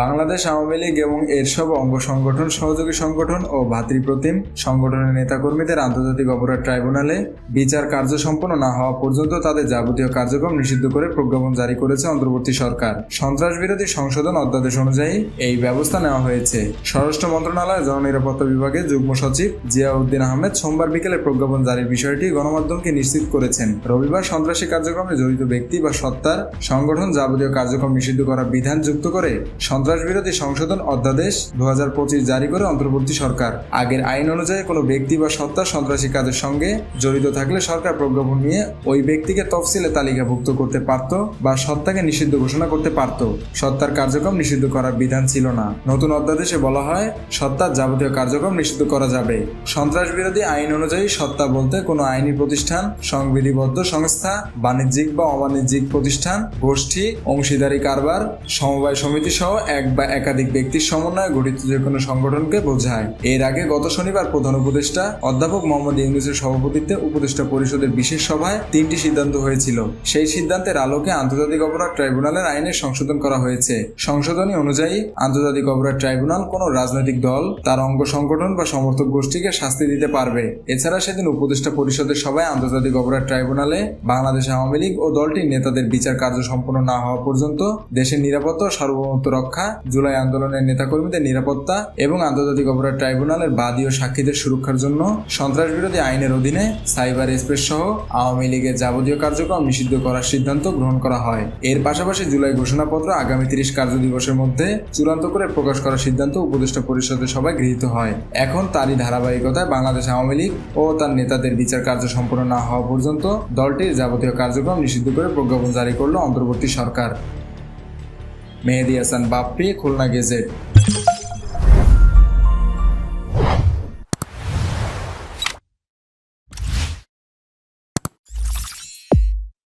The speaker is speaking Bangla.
বাংলাদেশ আওয়ামী লীগ এবং এর সব অঙ্গ সংগঠন, সহযোগী সংগঠন ও ভাতৃপ্রতিম সংগঠনের নেতাকর্মীদের আন্তর্জাতিক অপরাধ ট্রাইব্যুনালে বিচার কার্য সম্পন্ন না হওয়া পর্যন্ত তাদের যাবতীয় কার্যক্রম নিষিদ্ধ করে প্রজ্ঞাপন জারি করেছে অন্তর্বর্তী সরকার। সন্ত্রাস বিরোধী সংশোধন অধ্যাদেশ অনুযায়ী এই ব্যবস্থা নেওয়া হয়েছে। স্বরাষ্ট্র মন্ত্রণালয়, জননিরাপত্তা বিভাগের যুগ্ম সচিব জিয়াউদ্দিন আহমেদ সোমবার বিকেলে প্রজ্ঞাপন জারির বিষয়টি গণমাধ্যমকে নিশ্চিত করেছেন। রবিবার সন্ত্রাসী কার্যক্রমে জড়িত ব্যক্তি বা সত্তার সংগঠন যাবতীয় কার্যক্রম নিষিদ্ধ করার বিধান যুক্ত করে সন্ত্রাস বিরোধী সংশোধন অধ্যাদেশ দু জারি করে অন্তর্বর্তী সরকার। আগের আইন অনুযায়ী কোনো ব্যক্তি বা সত্তা সন্ত্রাসী কাজের সঙ্গে জড়িত থাকলে সরকার প্রজ্ঞাপন নিয়ে ওই ব্যক্তিকে তফসিলে তালিকাভুক্ত করতে পারত বা সত্তাকে নিষিদ্ধ ঘোষণা করতে পারত। সত্তার কার্যক্রম নিষিদ্ধ করার বিধান ছিল না। নতুন অধ্যাদেশে বলা হয়, সত্তার যাবতীয় কার্যক্রম নিষিদ্ধ করা যাবে। সন্ত্রাস বিরোধী আইন অনুযায়ী সত্তা বলতে কোনো আইনি প্রতিষ্ঠান, সংবিধিবদ্ধ সংস্থা, বাণিজ্যিক বা অবাণিজ্যিক প্রতিষ্ঠান, গোষ্ঠী, অংশীদারি কারবার, সমবায় সমিতি সহ এক বা একাধিক ব্যক্তির সমন্বয়ে গঠিত যে কোনো সংগঠনকে বোঝায়। এর আগে গত শনিবার প্রধান উপদেষ্টা অধ্যাপক মোহাম্মদ ইউনুসের সভাপতিত্বে উপদেষ্টা পরিষদের বিশেষ সভায় তিনটি সিদ্ধান্ত হয়েছিল। সেই সিদ্ধান্তের আলোকে আন্তর্জাতিক অপরাধ ট্রাইব্যুনালের আইনে সংশোধন করা হয়েছে। সংশোধনী অনুযায়ী আন্তর্জাতিক অপরাধ ট্রাইব্যুনাল কোনো রাজনৈতিক দল, তার অঙ্গ সংগঠন বা সমর্থক গোষ্ঠীকে শাস্তি দিতে পারবে। এছাড়া সেদিন উপদেষ্টা পরিষদের সভায় আন্তর্জাতিক অপরাধ ট্রাইব্যুনালে বাংলাদেশ আওয়ামী লীগ ও দলটির নেতাদের বিচার কার্য সম্পন্ন না হওয়া পর্যন্ত দেশের নিরাপত্তা ও সার্বভৌমত্ব রক্ষা জুলাই আন্দোলনের নেতাকর্মীদের নিরাপত্তা এবং আন্তর্জাতিক অপরাধ ট্রাইব্যুনালের বাদী ও সাক্ষীদের সুরক্ষার জন্য সন্ত্রাস বিরোধী আইনের অধীনে সাইবার স্পেস সহ আওয়ামী লীগের যাবতীয় কার্যক্রম নিষিদ্ধ করার সিদ্ধান্ত গ্রহণ করা হয়। এর পাশাপাশি জুলাই ঘোষণাপত্র আগামী তিরিশ কার্য দিবসের মধ্যে চূড়ান্ত করে প্রকাশ করার সিদ্ধান্ত উপদেষ্টা পরিষদের সভায় গৃহীত হয়। এখন তারই ধারাবাহিকতায় বাংলাদেশ আওয়ামী লীগ ও তার নেতাদের বিচার কার্য সম্পন্ন না হওয়া পর্যন্ত দলটির যাবতীয় কার্যক্রম নিষিদ্ধ করে প্রজ্ঞাপন জারি করল অন্তর্বর্তী সরকার। মেহেদি হাসান বাপ্পি খুলনা গেজেট।